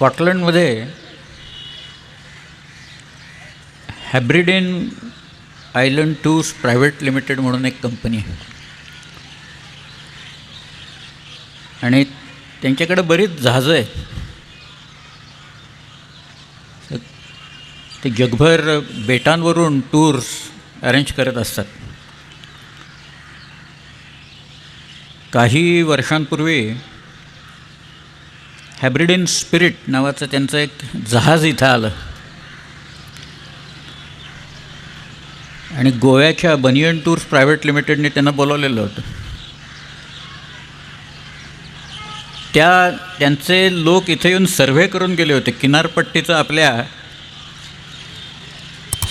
स्कॉटलंडमध्ये Hebridean island tours private limited म्हणून एक कंपनी आहे. आणि त्यांच्याकडे बरीच जहाजं आहेत. ते जगभर बेटांवरून टूर्स अरेंज करत असतात. काही वर्षांपूर्वी हॅब्रिडिन स्पिरिट नावाचं त्यांचं एक जहाज इथं आलं. आणि गोव्याच्या बनियन टूर्स प्रायव्हेट लिमिटेडने त्यांना बोलवलेलं होतं. त्या त्यांचे लोक इथे येऊन सर्व्हे करून गेले होते. किनारपट्टीचं आपल्या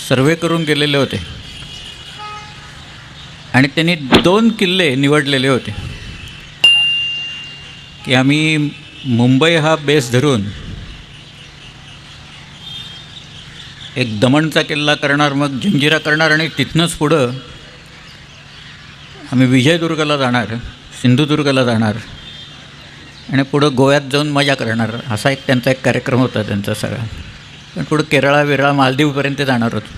सर्व्हे करून गेलेले होते. आणि त्यांनी दोन किल्ले निवडलेले होते. की आम्ही मुंबई हा बेस धरून एक दमणचा किल्ला करणार मग जंजिरा करणार आणि तिथनंच पुढं आम्ही विजयदुर्गला जाणार सिंधुदुर्गला जाणार आणि पुढं गोव्यात जाऊन मजा करणार. असा एक त्यांचा एक कार्यक्रम होता त्यांचा सगळा. पण पुढं केरळा विरळा मालदीवपर्यंत जाणार होतो.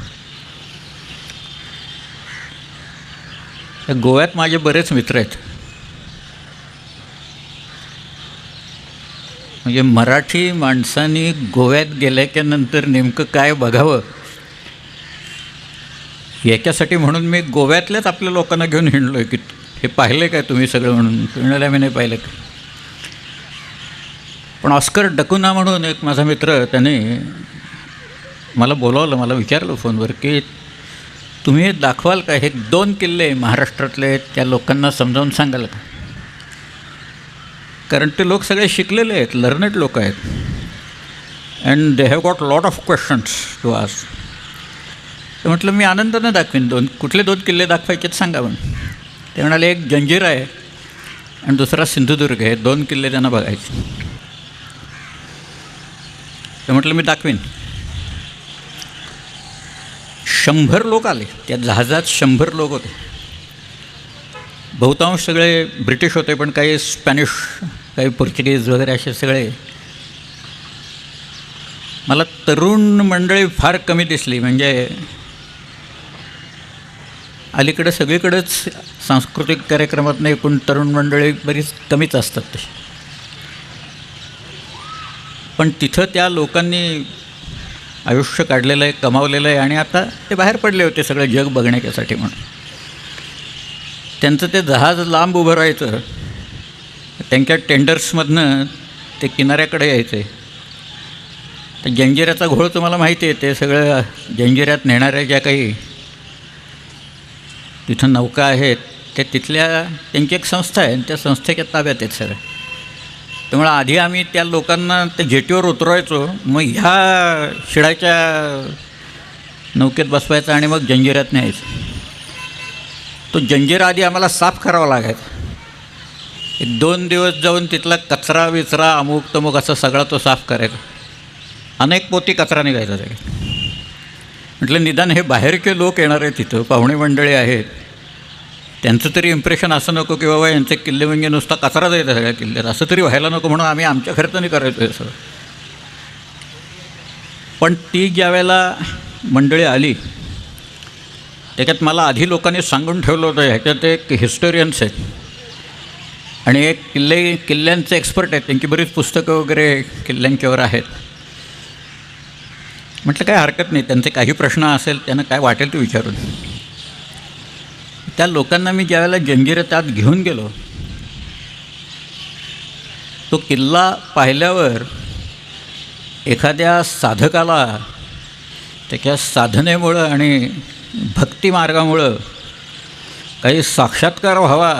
गोव्यात माझे बरेच मित्र आहेत. म्हणजे मराठी माणसांनी गोव्यात गेल्याच्यानंतर नेमकं काय बघावं? याच्यासाठी म्हणून मी गोव्यातल्याच आपल्या लोकांना घेऊन हिंडलो आहे की हे पाहिलं काय तुम्ही सगळं म्हणून? म्हणाले मी नाही पाहिलं का? पण ऑस्कर डकुना म्हणून एक माझा मित्र त्याने मला बोलावलं मला विचारलं फोनवर की तुम्ही दाखवाल का? हे दोन किल्ले महाराष्ट्रातले त्या लोकांना समजावून सांगाल का? कारण ते लोक सगळे शिकलेले आहेत लर्नेड लोक आहेत. And they have got lot of questions to आज तर म्हटलं मी आनंदानं दाखवीन. दोन कुठले दोन किल्ले दाखवायचे सांगा पण ते म्हणाले एक जंजीर आहे आणि दुसरा सिंधुदुर्ग आहे. दोन किल्ले त्यांना बघायचे. तर म्हटलं मी दाखवीन. शंभर लोक आले. त्या जहाजात शंभर लोक होते. बहुतांश सगळे ब्रिटिश होते पण काही स्पॅनिश काही पोर्चुगीज वगैरे असे सगळे. मला तरुण मंडळी फार कमी दिसली म्हणजे अलीकडे सगळीकडेच सांस्कृतिक कार्यक्रमात एकूण तरुण मंडळी बरीच कमीच असतात तशी. पण तिथं त्या लोकांनी आयुष्य काढलेलं आहे कमावलेलं आहे आणि आता ते बाहेर पडले होते सगळं जग बघण्यासाठी म्हणून. त्यांचं ते जहाज लांब उभं राहायचं त्यांच्या टेंडर्समधनं ते किनाऱ्याकडे यायचे. तर जंजिऱ्याचा घोळ तुम्हाला माहिती आहे ते सगळं जंजिऱ्यात नेणाऱ्या ज्या काही तिथं नौका आहेत त्या तिथल्या त्यांची एक संस्था आहे आणि त्या संस्थेच्या ताब्यात आहेत सर त्यामुळे आधी आम्ही त्या लोकांना त्या जेटीवर उतरवायचो मग ह्या शिडाच्या नौकेत बसवायचा आणि मग जंजिऱ्यात न्यायचं. तो जंजिरा आधी आम्हाला साफ करावा लागायचा. दोन दिवस जाऊन तिथला कचरा विचरा अमुक तमुक असं सगळा तो साफ करायचा अनेक पोती कचरा निघायचा त्या म्हटलं निदान हे बाहेरचे लोक येणार आहेत तिथं पाहुणे मंडळी आहेत. त्यांचं तरी इम्प्रेशन असं नको की बाबा यांचे किल्ले म्हणजे नुसता कचराच येतं सगळ्या किल्ल्यात. असं तरी व्हायला नको म्हणून आम्ही आमच्या खर्चाने करायचो आहे सगळं. पण ती ज्या वेळेला मंडळी आली त्याच्यात मला आधी लोकांनी सांगून ठेवलं होतं ह्याच्यात एक हिस्टोरियन्स आहेत. आणि एक किल्ले किल्ल्यांचे एक्सपर्ट आहेत. त्यांची बरीच पुस्तकं वगैरे किल्ल्यांच्यावर आहेत. म्हटलं काय हरकत नाही. त्यांचे काही प्रश्न असेल त्यांना काय वाटेल ते विचारून. त्या लोकांना मी ज्यावेळेला जंजिरात त्यात घेऊन गेलो तो किल्ला पाहिल्यावर एखाद्या साधकाला त्याच्या साधनेमुळं आणि भक्तिमार्गामुळं काही साक्षात्कार व्हावा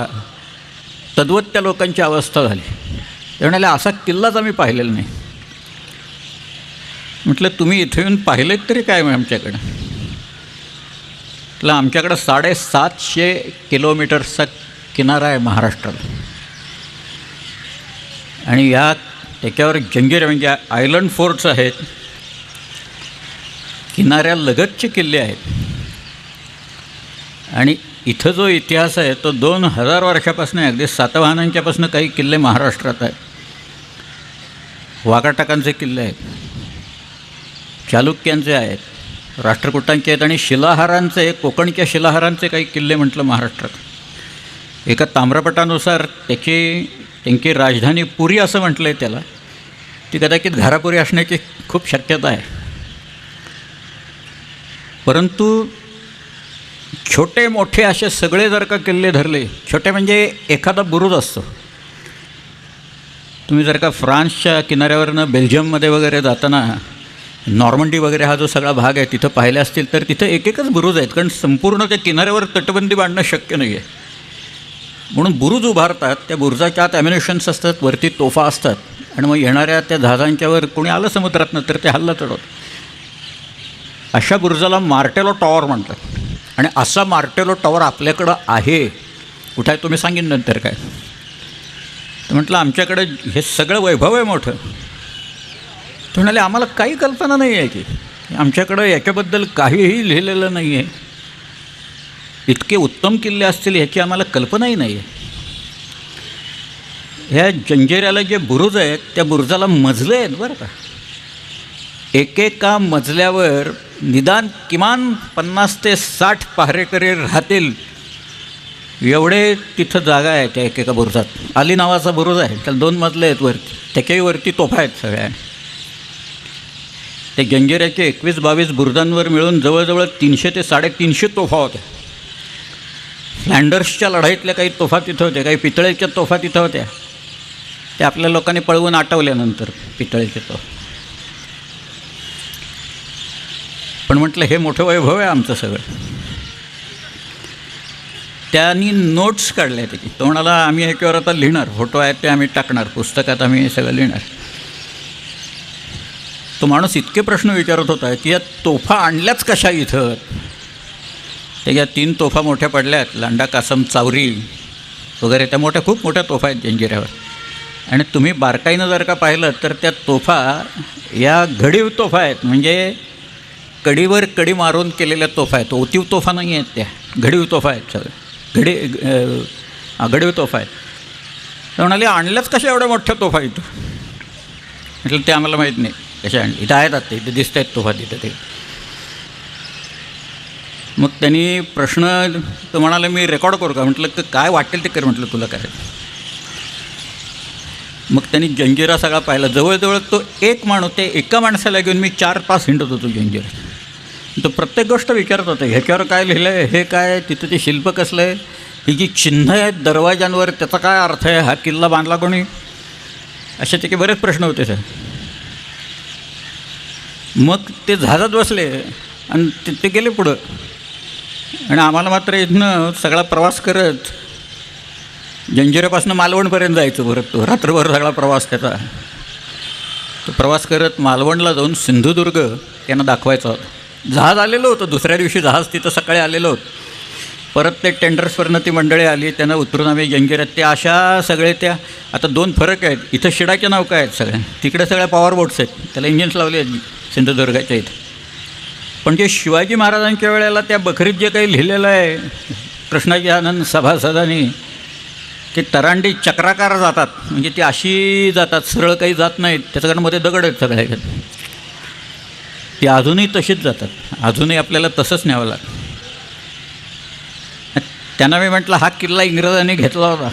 तद्वत त्या लोकांची अवस्था झाली. ते म्हणाले असा किल्लाच आम्ही पाहिलेला नाही. म्हटलं तुम्ही इथे येऊन पाहिलेत तरी काय मग आमच्याकडं? म्हटलं आमच्याकडं साडेसातशे किलोमीटरचा किनारा आहे महाराष्ट्राला. आणि या त्याच्यावर जंजीर म्हणजे आयलंड फोर्ट्स आहेत. किनाऱ्यालगतचे किल्ले आहेत. आणि इथं जो इतिहास आहे तो दोन हजार वर्षापासून अगदी सातवाहनांच्यापासून काही किल्ले महाराष्ट्रात आहेत. वाघाटाकांचे किल्ले आहेत. चालुक्यांचे आहेत. राष्ट्रकुटांचे आहेत आणि शिलाहारांचे कोकणच्या शिलाहारांचे काही किल्ले म्हटलं महाराष्ट्रात. एका ताम्रपटानुसार त्याची त्यांची राजधानी पुरी असं म्हटलं आहे त्याला. ती कदाचित घारापुरी असण्याची खूप शक्यता आहे. परंतु छोटे मोठे असे सगळे जर का किल्ले धरले छोटे म्हणजे एखादा बुरुज असतो. तुम्ही जर का फ्रान्सच्या किनाऱ्यावरनं बेल्जियममध्ये वगैरे जाताना नॉर्मंडी वगैरे हा जो सगळा भाग आहे तिथं पाहिले असतील तर तिथं एक एकच बुरुज आहेत कारण संपूर्ण त्या किनाऱ्यावर तटबंदी बांधणं शक्य नाही आहे म्हणून बुरुज उभारतात त्या बुरुजाच्या आत ॲम्युनेशन्स असतात वरती तोफा असतात आणि मग येणाऱ्या त्या जहाजांच्यावर कोणी आलं समुद्रातनं तर ते हल्ला चढवत अशा बुरुजाला मार्टेलो टॉवर म्हणतात. आणि असा मार्टेलो टॉवर आपल्याकडं आहे कुठं आहे तुम्ही सांगेन नंतर काय? तर म्हटलं आमच्याकडे हे सगळं वैभव आहे मोठं. ते म्हणाले आम्हाला काही कल्पना नाही आहे की आमच्याकडं याच्याबद्दल काहीही लिहिलेलं नाही आहे. इतके उत्तम किल्ले असतील ह्याची आम्हाला कल्पनाही नाही आहे. ह्या जंजिऱ्याला जे बुरुज आहेत त्या बुरुजाला मजले आहेत बरं का. एकेका मजल्यावर निदान किमान पन्नास ते साठ पहारेकरी राहतील. एवढे तिथं जागा आहे त्या एकेका बुरुजात. अली नावाचा बुरुज आहे. त्याला दोन मजले आहेत वरती त्याच्याही वरती तोफा आहेत सगळ्या. त्या जंजिऱ्याचे एकवीस बावीस बुरुजांवर मिळून जवळजवळ तीनशे ते साडेतीनशे तोफा होत्या. फ्लँडर्सच्या लढाईतल्या काही तोफा तिथं होत्या. काही पितळेच्या तोफा तिथं होत्या. त्या आपल्या लोकांनी पळवून आटवल्यानंतर पितळेचे तोफा पण म्हटलं हे मोठं वैभव आहे आमचं सगळं. त्यांनी नोट्स काढल्या त्याची. तो म्हणाला आम्ही ह्याच्यावर आता लिहिणार. फोटो आहेत ते आम्ही टाकणार. पुस्तकात आम्ही सगळं लिहिणार. तो माणूस इतके प्रश्न विचारत होता की या तोफा आणल्याच कशा इथं? त्याच्या तीन तोफा मोठ्या पडल्यात. लांडा कासम चावरी वगैरे. त्या मोठ्या खूप मोठ्या तोफा आहेत जंजिऱ्यावर. आणि तुम्ही बारकाईनं जर का पाहिलं तर त्या तोफा या घडीव तोफा आहेत. म्हणजे कडीवर कडी मारून केलेल्या तोफा आहेत. ओतीव तोफा नाही आहेत त्या. घडीव तोफा आहेत सगळ्या घडी घडीव तोफा आहेत. तर म्हणाले आणल्याच कशा एवढ्या मोठ्या तोफा इथं? म्हटलं ते आम्हाला माहीत नाही. कशा आणले इथं आहेत आता. इथे दिसत आहेत तोफा तिथं ते. मग त्यांनी प्रश्न तर म्हणाले मी रेकॉर्ड करू का? म्हटलं तर काय वाटेल ते कर म्हटलं तुला काय? मग त्यांनी जंजिरा सगळा पाहिला. जवळजवळ तो एक माणूस ते एका माणसाला घेऊन मी चार पाच हिंडत होतो जंजिरा तो प्रत्येक गोष्ट विचारत होते ह्याच्यावर काय लिहिलं आहे हे काय तिथं ते शिल्प कसलं? आहे ही जी चिन्ह आहेत दरवाज्यांवर त्याचा काय अर्थ आहे? हा किल्ला बांधला कोणी? असे त्याचे बरेच प्रश्न होते सर. मग ते जहाजात बसले आणि ते ते गेले पुढं. आणि आम्हाला मात्र इथनं सगळा प्रवास करत जंजिऱ्यापासून मालवणपर्यंत जायचं परत तो रात्रभर सगळा प्रवास त्याचा. तो प्रवास करत मालवणला जाऊन सिंधुदुर्ग त्यांना दाखवायचा होता. जहाज आलेलं होतं. दुसऱ्या दिवशी जहाज तिथं सकाळी आलेलं होतं. परत ते टेंडर्सवरनं ती मंडळी आली त्यांना उतरून आम्ही जंजिऱ्यात ते अशा सगळे त्या आता दोन फरक आहेत. इथं शिडाच्या नौका आहेत सगळ्या तिकडे सगळ्या पॉवर बोट्स आहेत. त्याला इंजिन्स लावले आहेत सिंधुदुर्गाच्या इथं. पण जे शिवाजी महाराजांच्या वेळेला त्या बखरीत जे काही लिहिलेलं आहे कृष्णाजी आनंद सभासदांनी ते तरांडी चक्राकार जातात. म्हणजे ती अशी जातात सरळ काही जात नाहीत. त्याच्याकडं मध्ये दगड आहेत सगळ्या ती अजूनही तशीच जातात. अजूनही आपल्याला तसंच न्यावं लागतं. त्यांना मी म्हटलं हा किल्ला इंग्रजांनी घेतला होता.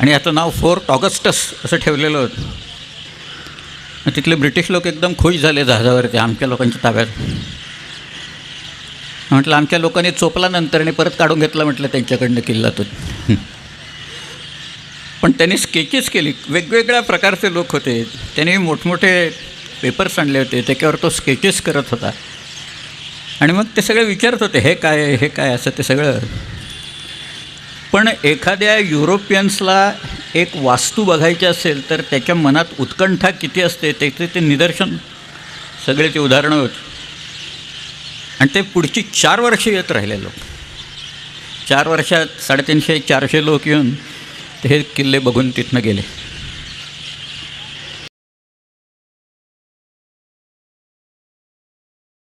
आणि याचं नाव फोर्ट ऑगस्टस असं ठेवलेलं होतं. तिथले ब्रिटिश लोक एकदम खुश झाले जहाजावरती आमच्या लोकांच्या ताब्यात. म्हटलं आमच्या लोकांनी चोपल्यानंतर आणि परत काढून घेतला म्हटलं त्यांच्याकडनं किल्ला तो पण त्यांनी स्केचेस केली. वेगवेगळ्या प्रकारचे लोक होते. त्यांनी मोठमोठे पेपर्स आणले होते त्याच्यावर तो स्केचेस करत होता. आणि मग ते सगळे विचारत होते हे काय हे काय असं ते सगळं. पण एखाद्या युरोपियन्सला एक वास्तू बघायची असेल तर त्याच्या मनात उत्कंठा किती असते त्याचे ते निदर्शन. सगळे ते उदाहरणं होती. आणि ते पुढची चार वर्ष येत राहिले लोक. चार वर्षात साडेतीनशे चारशे लोक येऊन ते हे किल्ले बघून तिथनं गेले.